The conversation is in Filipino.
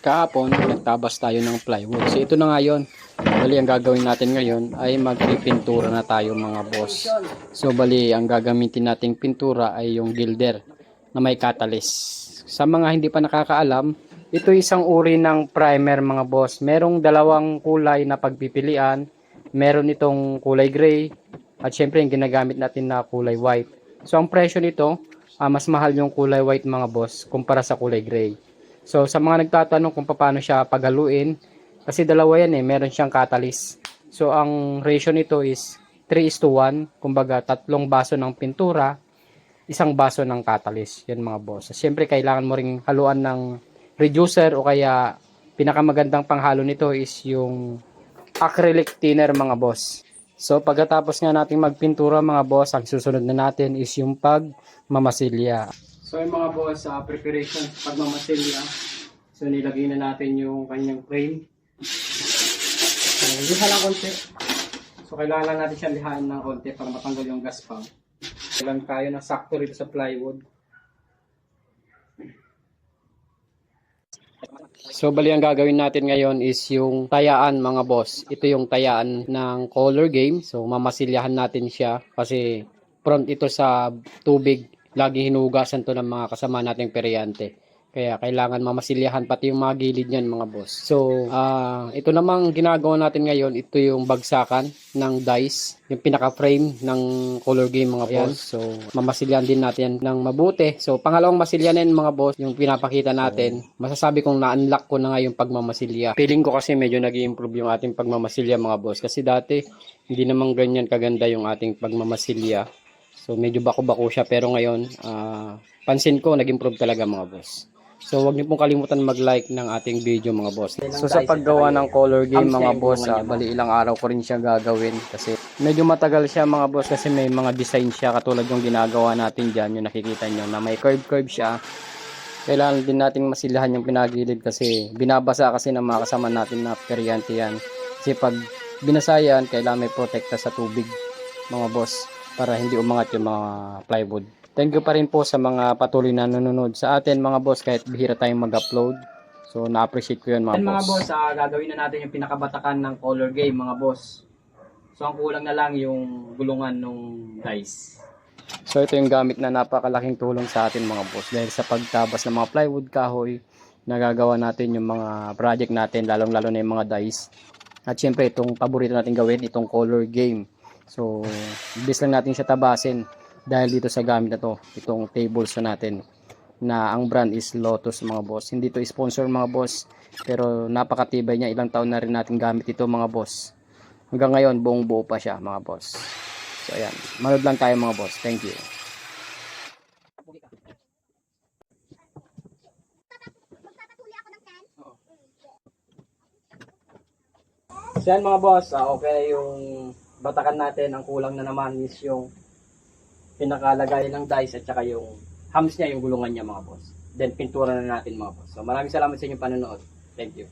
kahapon, nagtabas tayo ng plywood. So ito na nga yun. Bali, ang gagawin natin ngayon ay magpipintura na tayo mga boss. So bali, ang gagamitin nating pintura ay yung gilder na may catalyst. Sa mga hindi pa nakakaalam, ito isang uri ng primer mga boss. Merong dalawang kulay na pagpipilian. Meron itong kulay gray at syempre yung ginagamit natin na kulay white. So ang presyo nito, ah, mas mahal yung kulay white mga boss kumpara sa kulay gray. So sa mga nagtatanong kung paano siya paghaluin, kasi dalawa yan eh, meron siyang catalyst. So ang ratio nito is 3 is to 1, kumbaga tatlong baso ng pintura, isang baso ng catalyst. Yan mga boss. Siyempre kailangan mo ring haluan ng reducer o kaya pinakamagandang panghalo nito is yung acrylic thinner mga boss. So pagkatapos nga nating magpintura mga boss, ang susunod na natin is yung pagmamasilya. So yung mga boss, sa preparation sa pagmamasilya, so nilagay na natin yung kanyang frame. So, liha lang konti. So kailangan lang natin siya lihain ng konti para matanggal yung gas pump. Kailangan tayo ng sakto rito sa plywood. So bali ang gagawin natin ngayon is yung tayaan mga boss. Ito yung tayaan ng color game. So mamasilyahan natin siya kasi front ito sa tubig. Lagi hinugasan to ng mga kasama nating peryante. Kaya kailangan mamasilyahan pati yung mga gilid niyan mga boss. So ah ito namang ginagawa natin ngayon, ito yung bagsakan ng dice, yung pinaka-frame ng color game mga boss. So mamasilyahan din natin ng mabuti. So pangalawang masilyanin mga boss, yung pinapakita natin, masasabi kong na-unlock ko na nga yung pagmamasilya. Feeling ko kasi medyo nag improve yung ating pagmamasilya mga boss. Kasi dati, hindi naman ganyan kaganda yung ating pagmamasilya. So medyo bako-bako siya pero ngayon, ah, pansin ko nag-improve talaga mga boss. So wag niyo pong kalimutan mag-like ng ating video mga boss. So sa paggawa ng color game mga boss, ah, bali ilang araw ko rin siya gagawin kasi medyo matagal siya mga boss kasi may mga design siya katulad yung ginagawa natin diyan, yung nakikita niyo na may curve curve siya. Kailangan din nating masilahan yung pinagilid kasi binabasa kasi ng mga kasama natin na peryante yan. Kasi pag binasa yan, kailangan may protekta sa tubig mga boss para hindi umangat yung mga plywood. Thank you pa rin po sa mga patuloy na nanonood sa atin mga boss kahit bihira tayong mag-upload. So na-appreciate ko yun mga Yan boss. mga boss, ah, gagawin na natin yung pinakabatakan ng color game mga boss. So ang kulang na lang yung gulungan ng dice. So ito yung gamit na napakalaking tulong sa atin mga boss dahil sa pagtabas ng mga plywood kahoy nagagawa natin yung mga project natin lalong lalo na yung mga dice. At syempre itong paborito natin gawin itong color game. So bis lang natin siya tabasin dahil dito sa gamit na to itong tables na natin na ang brand is Lotus mga boss. Hindi to sponsor mga boss pero napakatibay niya ilang taon na rin natin gamit ito mga boss. Hanggang ngayon buong buo pa siya mga boss. So ayan, manood lang tayo mga boss. Thank you. So yan mga boss, ah, okay yung batakan natin. Ang kulang na naman is yung pinakalagay ng dice at saka yung hams niya, yung gulungan niya mga boss. Then pintura na natin mga boss. So maraming salamat sa inyong panonood. Thank you.